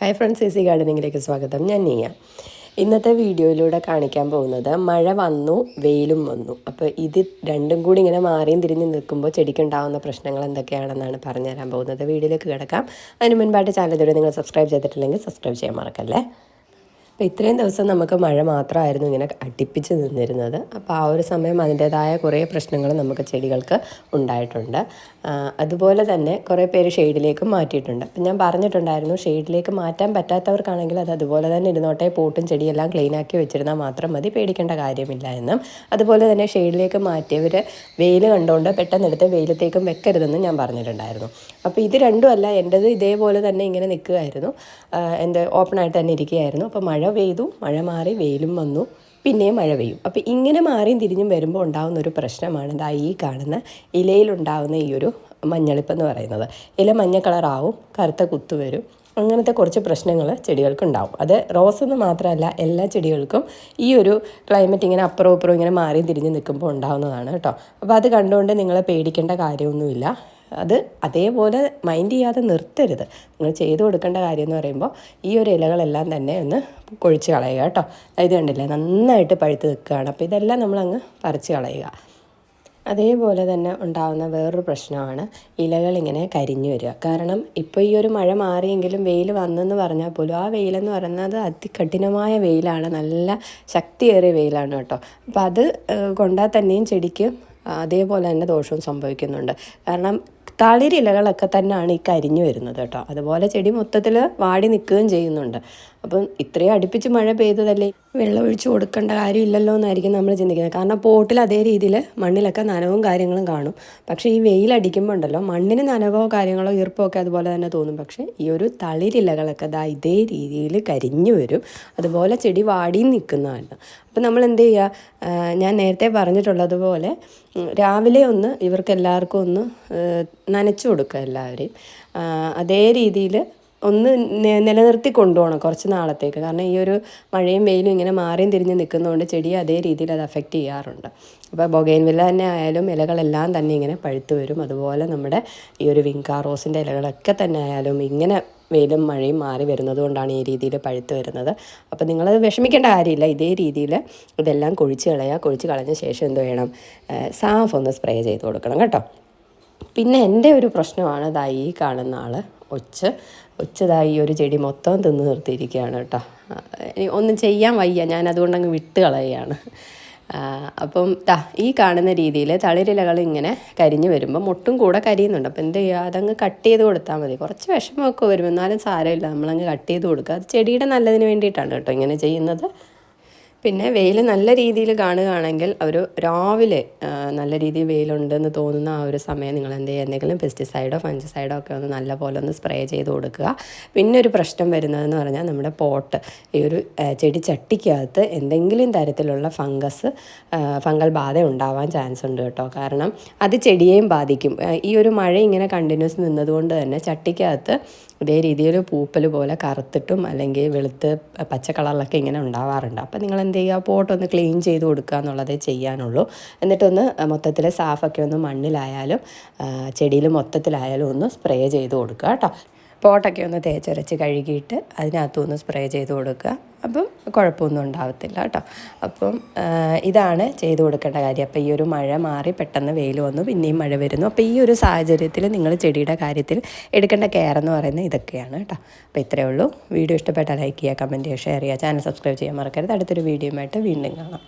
Hi friends C ഗാർഡനിങ്ങിലേക്ക് സ്വാഗതം. ഞാൻ നീയ. ഇന്നത്തെ വീഡിയോയിലൂടെ കാണിക്കാൻ പോകുന്നത് മഴ വന്നു വെയിലും വന്നു. അപ്പോൾ ഇത് രണ്ടും കൂടി ഇങ്ങനെ മാറിയും തിരിഞ്ഞ് നിൽക്കുമ്പോൾ ചെടിക്കുണ്ടാവുന്ന പ്രശ്നങ്ങൾ എന്തൊക്കെയാണെന്നാണ് പറഞ്ഞു തരാൻ പോകുന്നത്. വീഡിയോയിലേക്ക് കിടക്കാം. അതിന് മുൻപായിട്ട് ചാനൽ ഇതുവരെ നിങ്ങൾ സബ്സ്ക്രൈബ് ചെയ്തിട്ടില്ലെങ്കിൽ സബ്സ്ക്രൈബ് ചെയ്യാൻ മറക്കല്ലേ? അപ്പോൾ ഇത്രയും ദിവസം നമുക്ക് മഴ മാത്രമായിരുന്നു ഇങ്ങനെ അടുപ്പിച്ച് നിന്നിരുന്നത്. അപ്പോൾ ആ ഒരു സമയം അതിന്റേതായ കുറേ പ്രശ്നങ്ങൾ നമുക്ക് ചെടികൾക്ക് ഉണ്ടായിട്ടുണ്ട്. അതുപോലെ തന്നെ കുറേ പേര് ഷെയ്ഡിലേക്കും മാറ്റിയിട്ടുണ്ട്. അപ്പം ഞാൻ പറഞ്ഞിട്ടുണ്ടായിരുന്നു ഷെയ്ഡിലേക്ക് മാറ്റാൻ പറ്റാത്തവർക്കാണെങ്കിൽ അത് അതുപോലെ തന്നെ ഇരുന്നോട്ടെ പോട്ടും ചെടിയെല്ലാം ക്ലീൻ ആക്കി വെച്ചിരുന്നാൽ മാത്രം മതി പേടിക്കേണ്ട കാര്യമില്ല എന്നും. അതുപോലെ തന്നെ ഷെയ്ഡിലേക്ക് മാറ്റിയവർ വെയിൽ കണ്ടുകൊണ്ട് പെട്ടെന്ന് എടുത്ത് വെയിലത്തേക്കും വെക്കരുതെന്നും ഞാൻ പറഞ്ഞിട്ടുണ്ടായിരുന്നു. അപ്പോൾ ഇത് രണ്ടുമല്ല എന്റെത് ഇതേപോലെ തന്നെ ഇങ്ങനെ നിൽക്കുകയായിരുന്നു എന്റെ ഓപ്പണായിട്ട് തന്നെ ഇരിക്കുകയായിരുന്നു. അപ്പോൾ മഴ പെയ്തു മഴ മാറി വെയിലും വന്നു പിന്നെയും മഴ പെയ്യും. അപ്പോൾ ഇങ്ങനെ മാറിയും തിരിഞ്ഞും വരുമ്പോൾ ഉണ്ടാകുന്ന ഒരു പ്രശ്നമാണ് ഇതാ ഈ കാണുന്ന ഇലയിലുണ്ടാകുന്ന ഈ ഒരു മഞ്ഞളിപ്പെന്ന് പറയുന്നത്. ഇല മഞ്ഞ കളറാവും കറുത്ത കുത്തു വരും. അങ്ങനത്തെ കുറച്ച് പ്രശ്നങ്ങൾ ചെടികൾക്ക് ഉണ്ടാവും അത് റോസ് എന്ന് മാത്രമല്ല എല്ലാ ചെടികൾക്കും ഈ ഒരു ക്ലൈമറ്റ് ഇങ്ങനെ അപ്പുറവും ഇപ്പുറവും ഇങ്ങനെ മാറി തിരിഞ്ഞ് നിൽക്കുമ്പോൾ ഉണ്ടാവുന്നതാണ് കേട്ടോ. അപ്പോൾ അത് കണ്ടുകൊണ്ട് നിങ്ങളെ പേടിക്കേണ്ട കാര്യമൊന്നുമില്ല. അത് അതേപോലെ മൈൻഡ് ചെയ്യാതെ നിർത്തരുത്. നിങ്ങൾ ചെയ്തു കൊടുക്കേണ്ട കാര്യം എന്ന് പറയുമ്പോൾ ഈ ഒരു ഇലകളെല്ലാം തന്നെ ഒന്ന് കൊഴിച്ച് കളയുക കേട്ടോ. ഇത് കണ്ടില്ലേ? നന്നായിട്ട് പഴുത്ത് നിൽക്കുകയാണ്. അപ്പോൾ ഇതെല്ലാം നമ്മളങ്ങ് പറിച്ച് കളയുക. അതേപോലെ തന്നെ ഉണ്ടാകുന്ന വേറൊരു പ്രശ്നമാണ് ഇലകൾ ഇങ്ങനെ കരിഞ്ഞു വരിക. കാരണം ഇപ്പോൾ ഈ ഒരു മഴ മാറിയെങ്കിലും വെയിൽ വന്നെന്ന് പറഞ്ഞാൽ പോലും ആ വെയിലെന്ന് പറയുന്നത് അതികഠിനമായ വെയിലാണ്. നല്ല ശക്തിയേറിയ വെയിലാണ് കേട്ടോ. അപ്പോൾ അത് കൊണ്ടാൽ തന്നെയും ചെടിക്ക് അതേപോലെ തന്നെ ദോഷവും സംഭവിക്കുന്നുണ്ട്. കാരണം തളിരിലകളൊക്കെ തന്നെയാണ് ഈ കരിഞ്ഞു വരുന്നത് കേട്ടോ. അതുപോലെ ചെടി മൊത്തത്തിൽ വാടി നിൽക്കുകയും ചെയ്യുന്നുണ്ട്. അപ്പം ഇത്രയും അടുപ്പിച്ച് മഴ പെയ്തതല്ലേ? വെള്ളം ഒഴിച്ചു കൊടുക്കേണ്ട കാര്യമില്ലല്ലോ എന്നായിരിക്കും നമ്മൾ ചിന്തിക്കുന്നത്. കാരണം പോട്ടിൽ അതേ രീതിയിൽ മണ്ണിലൊക്കെ നനവും കാര്യങ്ങളും കാണും. പക്ഷേ ഈ വെയിലടിക്കുമ്പോൾ ഉണ്ടല്ലോ മണ്ണിന് നനവോ കാര്യങ്ങളോ ഈർപ്പോ ഒക്കെ അതുപോലെ തന്നെ തോന്നും. പക്ഷേ ഈ ഒരു തളിരിലകളൊക്കെ ദാ ഇതേ രീതിയിൽ കരിഞ്ഞു വരും. അതുപോലെ ചെടി വാടിയും നിൽക്കുന്നതാണ് അപ്പം നമ്മൾ എന്ത് ചെയ്യുക? ഞാൻ നേരത്തെ പറഞ്ഞിട്ടുള്ളതുപോലെ രാവിലെ ഒന്ന് ഇവർക്ക് എല്ലാവർക്കും ഒന്ന് നനച്ചു കൊടുക്കുക എല്ലാവരെയും. അതേ രീതിയിൽ ഒന്ന് നിലനിർത്തി കൊണ്ടുപോകണം കുറച്ച് നാളത്തേക്ക്. കാരണം ഈ ഒരു മഴയും വെയിലും ഇങ്ങനെ മാറിയും തിരിഞ്ഞ് നിൽക്കുന്നതുകൊണ്ട് ചെടി അതേ രീതിയിൽ അത് അഫക്റ്റ് ചെയ്യാറുണ്ട്. അപ്പോൾ ബൊഗൈൻവില്ല തന്നെ ആയാലും ഇലകളെല്ലാം തന്നെ ഇങ്ങനെ പഴുത്തു വരും. അതുപോലെ നമ്മുടെ ഈ ഒരു വിങ്കാ റോസിന്റെ ഇലകളൊക്കെ തന്നെ ആയാലും ഇങ്ങനെ വെയിലും മഴയും മാറി വരുന്നത് കൊണ്ടാണ് ഈ രീതിയിൽ പഴുത്ത് വരുന്നത്. അപ്പോൾ നിങ്ങളത് വിഷമിക്കേണ്ട കാര്യമില്ല. ഇതേ രീതിയിൽ ഇതെല്ലാം കൊഴിച്ച് കളയുക കൊഴിച്ച് കളഞ്ഞ ശേഷം എന്ത് വേണം? സാഫ് ഒന്ന് സ്പ്രേ ചെയ്ത് കൊടുക്കണം കേട്ടോ. പിന്നെ എന്റെ ഒരു പ്രശ്നമാണ് ദാ ഈ കാണുന്ന ആൾ ഒച്ച് ഒച്ചതായി ഒരു ചെടി മൊത്തം തിന്ന് നിർത്തിയിരിക്കുകയാണ് കേട്ടോ. ഒന്നും ചെയ്യാൻ വയ്യ ഞാൻ അതുകൊണ്ട് അങ്ങ് വിട്ട് കളയുകയാണ് അപ്പം താ ഈ കാണുന്ന രീതിയിൽ തളിരിലകൾ ഇങ്ങനെ കരിഞ്ഞ് വരുമ്പോൾ മുട്ടും കൂടെ കരിയുന്നുണ്ട്. അപ്പോൾ എന്ത് ചെയ്യുക? അതങ്ങ് കട്ട് ചെയ്ത് കൊടുത്താൽ മതി. കുറച്ച് വിഷമമൊക്കെ വരും. എന്നാലും സാരമില്ല. നമ്മളങ്ങ് കട്ട് ചെയ്ത് കൊടുക്കുക. അത് ചെടിയുടെ നല്ലതിന് വേണ്ടിയിട്ടാണ് കേട്ടോ ഇങ്ങനെ ചെയ്യുന്നത്. പിന്നെ വെയിൽ നല്ല രീതിയിൽ കാണുകയാണെങ്കിൽ ഒരു രാവിലെ നല്ല രീതിയിൽ വെയിലുണ്ടെന്ന് തോന്നുന്ന ആ ഒരു സമയം നിങ്ങൾ എന്ത് ചെയ്യുക? എന്തെങ്കിലും പെസ്റ്റിസൈഡോ ഫഞ്ചിസൈഡോ ഒക്കെ ഒന്ന് നല്ല പോലെ ഒന്ന് സ്പ്രേ ചെയ്ത് കൊടുക്കുക. പിന്നെ ഒരു പ്രശ്നം വരുന്നതെന്ന് പറഞ്ഞാൽ നമ്മുടെ പോട്ട്. ഈ ഒരു ചെടി ചട്ടിക്കകത്ത് എന്തെങ്കിലും തരത്തിലുള്ള ഫംഗസ് ഫംഗൽ ബാധ ഉണ്ടാവാൻ ചാൻസ് ഉണ്ട് കേട്ടോ. കാരണം അത് ചെടിയെയും ബാധിക്കും. ഈ ഒരു മഴ ഇങ്ങനെ കണ്ടിന്യൂസ് നിന്നതുകൊണ്ട് തന്നെ ചട്ടിക്കകത്ത് ഇതേ രീതിയിൽ പൂപ്പൽ പോലെ കറുത്തിട്ടും അല്ലെങ്കിൽ വെളുത്ത് പച്ച കളറിലൊക്കെ ഇങ്ങനെ ഉണ്ടാവാറുണ്ട്. അപ്പോൾ നിങ്ങൾ എന്ത് ചെയ്യുക പോട്ടൊന്ന് ക്ലീൻ ചെയ്ത് കൊടുക്കുക എന്നുള്ളതേ ചെയ്യാനുള്ളൂ. എന്നിട്ടൊന്ന് മൊത്തത്തിൽ സാഫൊക്കെ ഒന്ന് മണ്ണിലായാലും ചെടിയിൽ മൊത്തത്തിലായാലും ഒന്ന് സ്പ്രേ ചെയ്ത് കൊടുക്കുക കേട്ടോ. പോട്ടൊക്കെ ഒന്ന് തേച്ചരച്ച് കഴുകിയിട്ട് അതിനകത്തുനിന്ന് സ്പ്രേ ചെയ്ത് കൊടുക്കുക. അപ്പം കുഴപ്പമൊന്നും ഉണ്ടാവത്തില്ല കേട്ടോ. അപ്പം ഇതാണ് ചെയ്ത് കൊടുക്കേണ്ട കാര്യം. അപ്പോൾ ഈ ഒരു മഴ മാറി പെട്ടെന്ന് വെയിൽ വന്നു പിന്നെയും മഴ വരുന്നു. അപ്പോൾ ഈ ഒരു സാഹചര്യത്തിൽ നിങ്ങൾ ചെടിയുടെ കാര്യത്തിൽ എടുക്കേണ്ട കെയർ എന്ന് പറയുന്നത് ഇതൊക്കെയാണ് കേട്ടോ. അപ്പോൾ ഇത്രയേ ഉള്ളൂ. വീഡിയോ ഇഷ്ടപ്പെട്ടാൽ ലൈക്ക് ചെയ്യുക കമന്റ് ചെയ്യുക ഷെയർ ചെയ്യുക. ചാനൽ സബ്സ്ക്രൈബ് ചെയ്യാൻ മറക്കരുത്. അടുത്തൊരു വീഡിയോ ആയിട്ട് വീണ്ടും കാണാം.